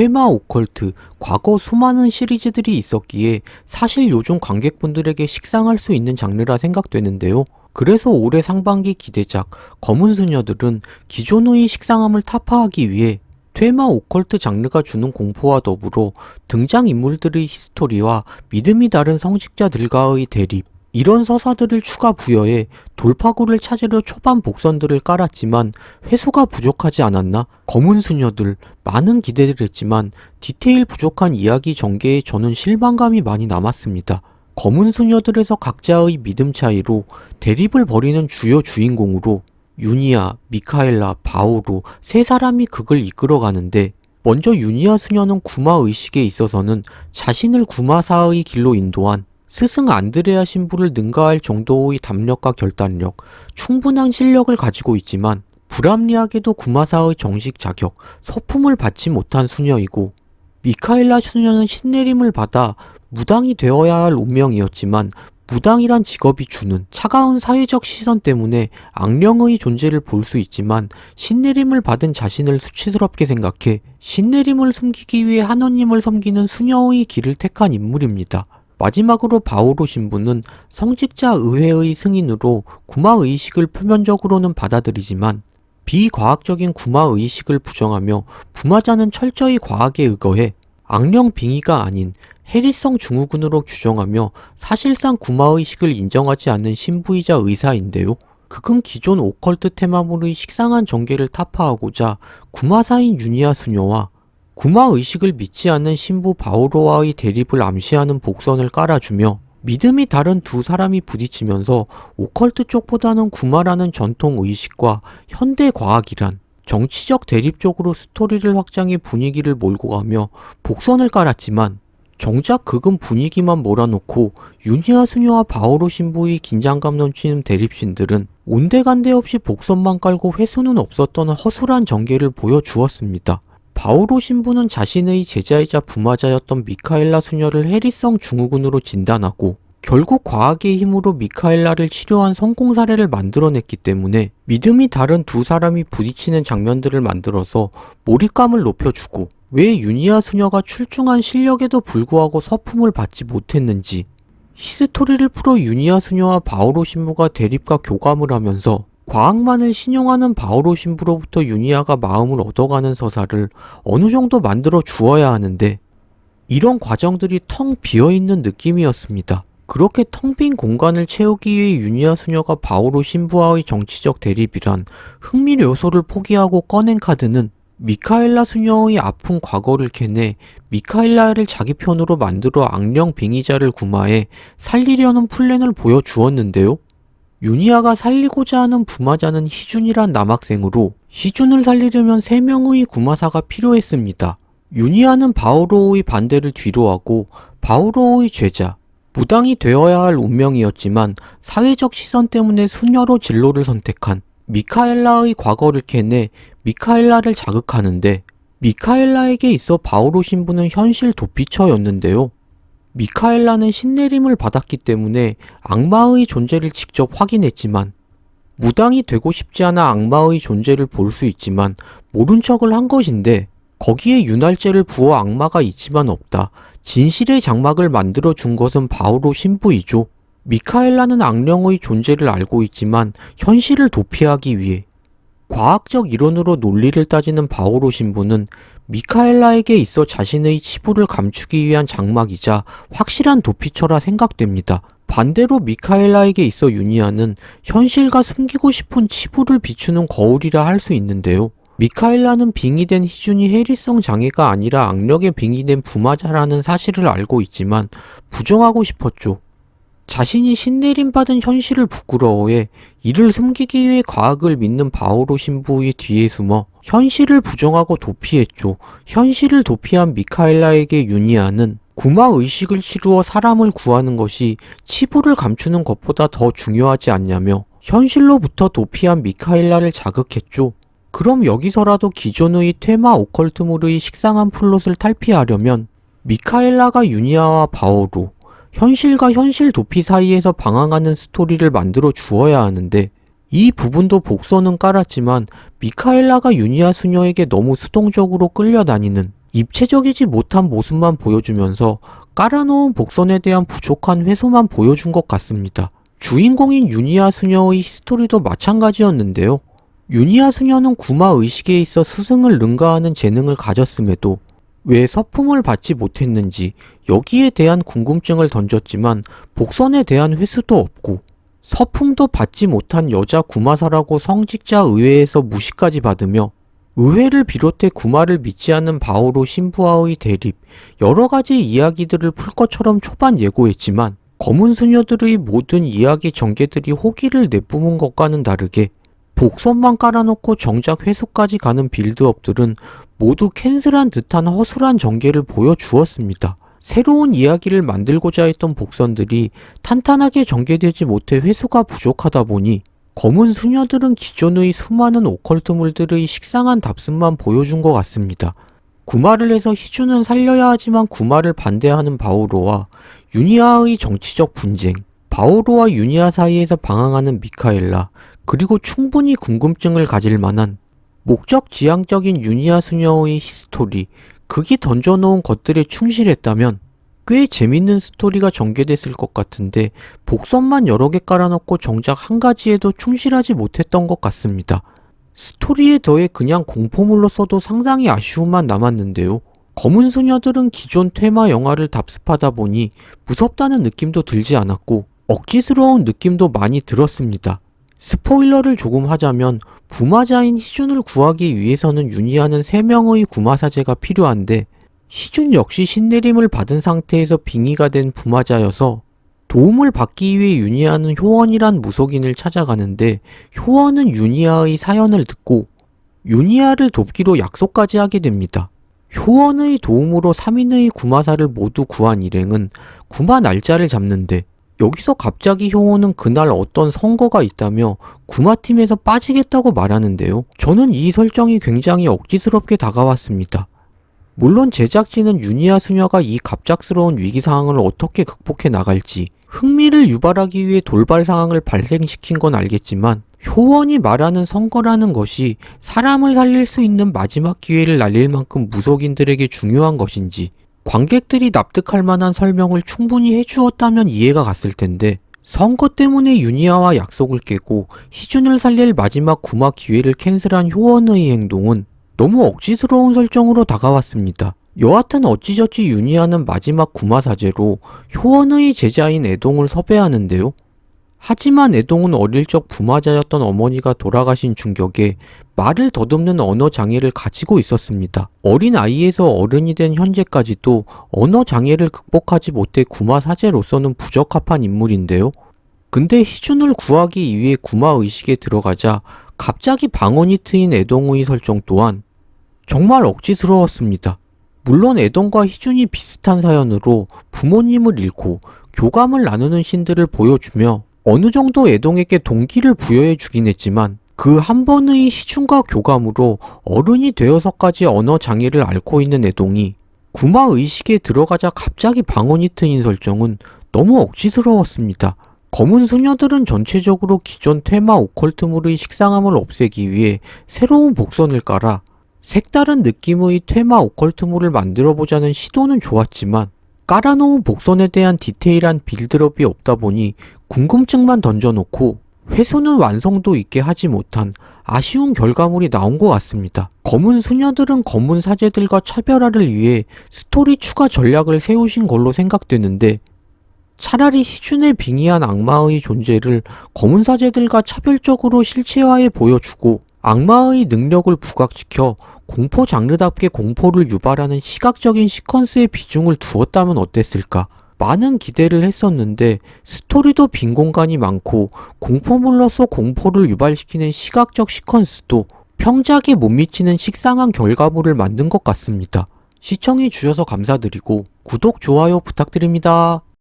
퇴마 오컬트, 과거 수많은 시리즈들이 있었기에 사실 요즘 관객분들에게 식상할 수 있는 장르라 생각되는데요. 그래서 올해 상반기 기대작 검은 수녀들은 기존의 식상함을 타파하기 위해 퇴마 오컬트 장르가 주는 공포와 더불어 등장인물들의 히스토리와 믿음이 다른 성직자들과의 대립, 이런 서사들을 추가 부여해 돌파구를 찾으려 초반 복선들을 깔았지만 회수가 부족하지 않았나? 검은 수녀들 많은 기대를 했지만 디테일 부족한 이야기 전개에 저는 실망감이 많이 남았습니다. 검은 수녀들에서 각자의 믿음 차이로 대립을 벌이는 주요 주인공으로 유니아, 미카엘라, 바오로 세 사람이 극을 이끌어가는데 먼저 유니아 수녀는 구마 의식에 있어서는 자신을 구마사의 길로 인도한 스승 안드레아 신부를 능가할 정도의 담력과 결단력, 충분한 실력을 가지고 있지만 불합리하게도 구마사의 정식 자격, 서품을 받지 못한 수녀이고 미카엘라 수녀는 신내림을 받아 무당이 되어야 할 운명이었지만 무당이란 직업이 주는 차가운 사회적 시선 때문에 악령의 존재를 볼 수 있지만 신내림을 받은 자신을 수치스럽게 생각해 신내림을 숨기기 위해 하나님을 섬기는 수녀의 길을 택한 인물입니다. 마지막으로 바오로 신부는 성직자 의회의 승인으로 구마 의식을 표면적으로는 받아들이지만 비과학적인 구마 의식을 부정하며 부마자는 철저히 과학에 의거해 악령 빙의가 아닌 해리성 증후군으로 규정하며 사실상 구마의식을 인정하지 않는 신부이자 의사인데요. 극은 기존 오컬트 테마물의 식상한 전개를 타파하고자 구마사인 유니아 수녀와 구마 의식을 믿지 않는 신부 바오로와의 대립을 암시하는 복선을 깔아주며 믿음이 다른 두 사람이 부딪히면서 오컬트 쪽보다는 구마라는 전통 의식과 현대 과학이란 정치적 대립 쪽으로 스토리를 확장해 분위기를 몰고 가며 복선을 깔았지만 정작 극은 분위기만 몰아놓고 유니아 수녀와 바오로 신부의 긴장감 넘치는 대립신들은 온데간데 없이 복선만 깔고 회수는 없었던 허술한 전개를 보여주었습니다. 바오로 신부는 자신의 제자이자 부마자였던 미카엘라 수녀를 해리성 증후군으로 진단하고 결국 과학의 힘으로 미카엘라를 치료한 성공 사례를 만들어냈기 때문에 믿음이 다른 두 사람이 부딪히는 장면들을 만들어서 몰입감을 높여주고 왜 유니아 수녀가 출중한 실력에도 불구하고 서품을 받지 못했는지 히스토리를 풀어 유니아 수녀와 바오로 신부가 대립과 교감을 하면서 과학만을 신용하는 바오로 신부로부터 유니아가 마음을 얻어가는 서사를 어느 정도 만들어 주어야 하는데 이런 과정들이 텅 비어있는 느낌이었습니다. 그렇게 텅 빈 공간을 채우기 위해 유니아 수녀가 바오로 신부와의 정치적 대립이란 흥미 요소를 포기하고 꺼낸 카드는 미카엘라 수녀의 아픈 과거를 캐내 미카엘라를 자기 편으로 만들어 악령 빙의자를 구마해 살리려는 플랜을 보여주었는데요. 유니아가 살리고자 하는 부마자는 희준이란 남학생으로 희준을 살리려면 3명의 구마사가 필요했습니다. 유니아는 바오로의 반대를 뒤로하고 바오로의 죄자, 무당이 되어야 할 운명이었지만 사회적 시선 때문에 수녀로 진로를 선택한 미카엘라의 과거를 캐내 미카엘라를 자극하는데 미카엘라에게 있어 바오로 신부는 현실 도피처였는데요. 미카엘라는 신내림을 받았기 때문에 악마의 존재를 직접 확인했지만 무당이 되고 싶지 않아 악마의 존재를 볼 수 있지만 모른 척을 한 것인데 거기에 윤활제를 부어 악마가 있지만 없다. 진실의 장막을 만들어 준 것은 바오로 신부이죠. 미카엘라는 악령의 존재를 알고 있지만 현실을 도피하기 위해 과학적 이론으로 논리를 따지는 바오로 신부는 미카엘라에게 있어 자신의 치부를 감추기 위한 장막이자 확실한 도피처라 생각됩니다. 반대로 미카엘라에게 있어 유니아는 현실과 숨기고 싶은 치부를 비추는 거울이라 할 수 있는데요. 미카엘라는 빙의된 희준이 해리성 장애가 아니라 악력에 빙의된 부마자라는 사실을 알고 있지만 부정하고 싶었죠. 자신이 신내림 받은 현실을 부끄러워해 이를 숨기기 위해 과학을 믿는 바오로 신부의 뒤에 숨어 현실을 부정하고 도피했죠. 현실을 도피한 미카엘라에게 유니아는 구마 의식을 치루어 사람을 구하는 것이 치부를 감추는 것보다 더 중요하지 않냐며 현실로부터 도피한 미카엘라를 자극했죠. 그럼 여기서라도 기존의 테마 오컬트물의 식상한 플롯을 탈피하려면 미카엘라가 유니아와 바오로 현실과 현실 도피 사이에서 방황하는 스토리를 만들어 주어야 하는데 이 부분도 복선은 깔았지만 미카엘라가 유니아 수녀에게 너무 수동적으로 끌려다니는 입체적이지 못한 모습만 보여주면서 깔아놓은 복선에 대한 부족한 회수만 보여준 것 같습니다. 주인공인 유니아 수녀의 히스토리도 마찬가지였는데요. 유니아 수녀는 구마 의식에 있어 스승을 능가하는 재능을 가졌음에도 왜 서품을 받지 못했는지 여기에 대한 궁금증을 던졌지만 복선에 대한 회수도 없고 서품도 받지 못한 여자 구마사라고 성직자 의회에서 무시까지 받으며 의회를 비롯해 구마를 믿지 않는 바오로 신부와의 대립, 여러 가지 이야기들을 풀 것처럼 초반 예고했지만 검은 수녀들의 모든 이야기 전개들이 호기를 내뿜은 것과는 다르게 복선만 깔아놓고 정작 회수까지 가는 빌드업들은 모두 캔슬한 듯한 허술한 전개를 보여주었습니다. 새로운 이야기를 만들고자 했던 복선들이 탄탄하게 전개되지 못해 회수가 부족하다 보니 검은 수녀들은 기존의 수많은 오컬트물들의 식상한 답습만 보여준 것 같습니다. 구마를 해서 희주는 살려야 하지만 구마를 반대하는 바오로와 유니아의 정치적 분쟁, 바오로와 유니아 사이에서 방황하는 미카엘라, 그리고 충분히 궁금증을 가질 만한 목적 지향적인 유니아 수녀의 히스토리, 극이 던져놓은 것들에 충실했다면 꽤 재밌는 스토리가 전개됐을 것 같은데 복선만 여러 개 깔아놓고 정작 한 가지에도 충실하지 못했던 것 같습니다. 스토리에 더해 그냥 공포물로 써도 상당히 아쉬움만 남았는데요. 검은 수녀들은 기존 테마 영화를 답습하다 보니 무섭다는 느낌도 들지 않았고 억지스러운 느낌도 많이 들었습니다. 스포일러를 조금 하자면 부마자인 희준을 구하기 위해서는 유니아는 3명의 구마사제가 필요한데 희준 역시 신내림을 받은 상태에서 빙의가 된 부마자여서 도움을 받기 위해 유니아는 효원이란 무속인을 찾아가는데 효원은 유니아의 사연을 듣고 유니아를 돕기로 약속까지 하게 됩니다. 효원의 도움으로 3인의 구마사를 모두 구한 일행은 구마 날짜를 잡는데 여기서 갑자기 효원은 그날 어떤 선거가 있다며 구마팀에서 빠지겠다고 말하는데요. 저는 이 설정이 굉장히 억지스럽게 다가왔습니다. 물론 제작진은 유니아 수녀가 이 갑작스러운 위기 상황을 어떻게 극복해 나갈지 흥미를 유발하기 위해 돌발 상황을 발생시킨 건 알겠지만 효원이 말하는 선거라는 것이 사람을 살릴 수 있는 마지막 기회를 날릴 만큼 무속인들에게 중요한 것인지 관객들이 납득할 만한 설명을 충분히 해주었다면 이해가 갔을 텐데 선거 때문에 유니아와 약속을 깨고 희준을 살릴 마지막 구마 기회를 캔슬한 효원의 행동은 너무 억지스러운 설정으로 다가왔습니다. 여하튼 어찌저찌 유니아는 마지막 구마 사제로 효원의 제자인 애동을 섭외하는데요. 하지만 애동은 어릴 적 부마자였던 어머니가 돌아가신 충격에 말을 더듬는 언어 장애를 가지고 있었습니다. 어린 아이에서 어른이 된 현재까지도 언어 장애를 극복하지 못해 구마 사제로서는 부적합한 인물인데요. 근데 희준을 구하기 위해 구마 의식에 들어가자 갑자기 방언이 트인 애동의 설정 또한 정말 억지스러웠습니다. 물론 애동과 희준이 비슷한 사연으로 부모님을 잃고 교감을 나누는 신들을 보여주며 어느 정도 애동에게 동기를 부여해 주긴 했지만 그 한 번의 희준과 교감으로 어른이 되어서까지 언어 장애를 앓고 있는 애동이 구마 의식에 들어가자 갑자기 방언이 트인 설정은 너무 억지스러웠습니다. 검은 수녀들은 전체적으로 기존 테마 오컬트물의 식상함을 없애기 위해 새로운 복선을 깔아 색다른 느낌의 테마 오컬트물을 만들어 보자는 시도는 좋았지만 깔아놓은 복선에 대한 디테일한 빌드업이 없다 보니 궁금증만 던져놓고 회수는 완성도 있게 하지 못한 아쉬운 결과물이 나온 것 같습니다. 검은 수녀들은 검은 사제들과 차별화를 위해 스토리 추가 전략을 세우신 걸로 생각되는데 차라리 희준의 빙의한 악마의 존재를 검은 사제들과 차별적으로 실체화해 보여주고 악마의 능력을 부각시켜 공포 장르답게 공포를 유발하는 시각적인 시퀀스의 비중을 두었다면 어땠을까? 많은 기대를 했었는데 스토리도 빈 공간이 많고 공포물로서 공포를 유발시키는 시각적 시퀀스도 평작에 못 미치는 식상한 결과물을 만든 것 같습니다. 시청해 주셔서 감사드리고 구독, 좋아요 부탁드립니다.